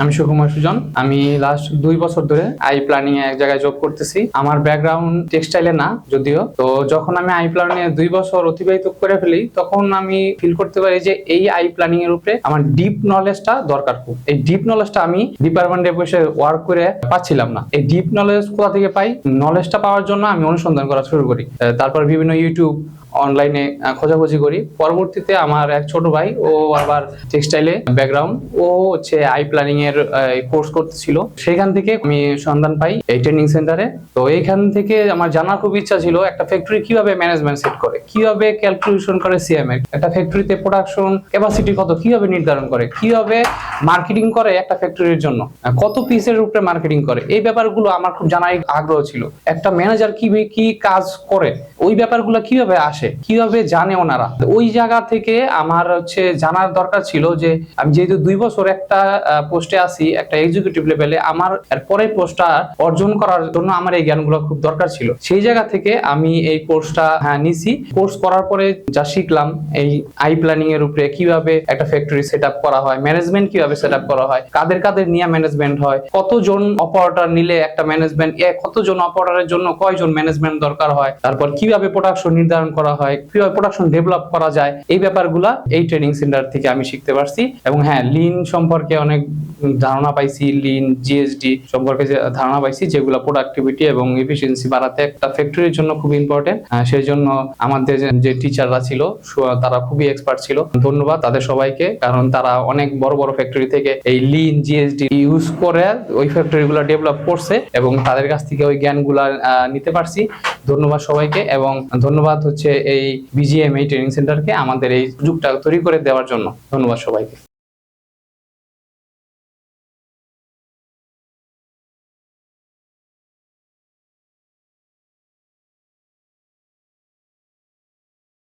আমি সুকুমার সুজন। আমি লাস্ট দুই বছর ধরে আই প্ল্যানিং এক জায়গায় জব করতেছি। আমার ব্যাকগ্রাউন্ড টেক্সটাইলে না, যদিও। তো যখন আমি আই প্ল্যানিং এ দুই বছর অতিবাহিত করে ফেলি, তখন আমি ফিল করতে পারি যে এই আই প্ল্যানিং এর উপরে আমার ডিপ নলেজটা দরকার খুব। এই ডিপ নলেজটা আমি ডিপার্টমেন্টে বসে ওয়ার্ক করে পাচ্ছিলাম না। এই ডিপ নলেজ কোথা থেকে পাই? নলেজটা পাওয়ার জন্য আমি অনুসন্ধান করা শুরু করি। তারপর বিভিন্ন ইউটিউব অনলাইনে খোঁজাখুঁজি করি। পরবর্তীতে আমার এক ছোট ভাই, ও আবার টেক্সটাইলে ব্যাকগ্রাউন্ড ও হচ্ছে আই প্ল্যানিং এর কোর্স করতেছিল। সেখান থেকে আমি সন্ধান পাই এই ট্রেনিং সেন্টারে তো এইখান থেকে আমার জানার খুব ইচ্ছা ছিল, একটা ফ্যাক্টরি কীভাবে ম্যানেজমেন্ট সেট করে, কীভাবে ক্যালকুলেশন করে সিএম এর, একটা ফ্যাক্টরিতে প্রোডাকশন ক্যাপাসিটি কত, কীভাবে নির্ধারণ করে, কীভাবে মার্কেটিং করে একটা ফ্যাক্টরির জন্য কত পিসের উপরে মার্কেটিং করে, এই ব্যাপারগুলো আমার খুব জানার আগ্রহ ছিল। একটা ম্যানেজার কি কি কাজ করে, ওই ব্যাপারগুলো কীভাবে আসে কীভাবে জানে ওনারা? ওই জায়গা থেকে আমার হচ্ছে জানার দরকার ছিল যে, আমি যেহেতু দুই বছর একটা পোস্টে আছি, একটা এক্সিকিউটিভ লেভেলে আমার এর পরের পোস্টটা অর্জন করার জন্য আমার এই জ্ঞানগুলো খুব দরকার ছিল। সেই জায়গা থেকে আমি এই কোর্সটা হ্যাঁ নিছি। কোর্স করার পরে যা শিখলাম, এই আই প্ল্যানিং এর উপরে কীভাবে একটা ফ্যাক্টরি সেট করা হয় ম্যানেজমেন্ট কীভাবে সেট করা হয়, কাদের কাদের নিয়ে ম্যানেজমেন্ট হয়, কতজন অপারেটর নিলে একটা ম্যানেজমেন্ট কতজন অপারেটরের জন্য কয়জন ম্যানেজমেন্ট দরকার হয়, তারপর কীভাবে প্রোডাকশন নির্ধারণ করা হয়, কীভাবে প্রোডাকশন ডেভেলপ করা যায়, এই ব্যাপারগুলা এই ট্রেনিং সেন্টার থেকে আমি শিখতে পারছি। এবং হ্যাঁ লিন সম্পর্কে অনেক ধারণা পাইছি লিন জিএসডি সম্পর্কে ধারণা পাইছি, যেগুলো প্রোডাক্টিভিটি এবং এফিসিয়েন্সি বাড়াতে একটা ফ্যাক্টরির জন্য খুব ইম্পর্টেন্ট সেই জন্য আমাদের যে টিচাররা ছিল তারা খুবই এক্সপার্ট ছিল। ধন্যবাদ তাদের সবাইকে, কারণ তারা অনেক বড় বড় ফ্যাক্টরি থেকে এই লিন জিএসডি ইউজ করে ওই ফ্যাক্টরিগুলো ডেভেলপ করছে এবং তাদের কাছ থেকে ওই জ্ঞানগুলা নিতে পারছি। ধন্যবাদ সবাইকে এবং ধন্যবাদ হচ্ছে এই বিজিএম এই ট্রেনিং সেন্টারকে আমাদের এই সুযোগটা তৈরি করে দেওয়ার জন্য। ধন্যবাদ সবাইকে।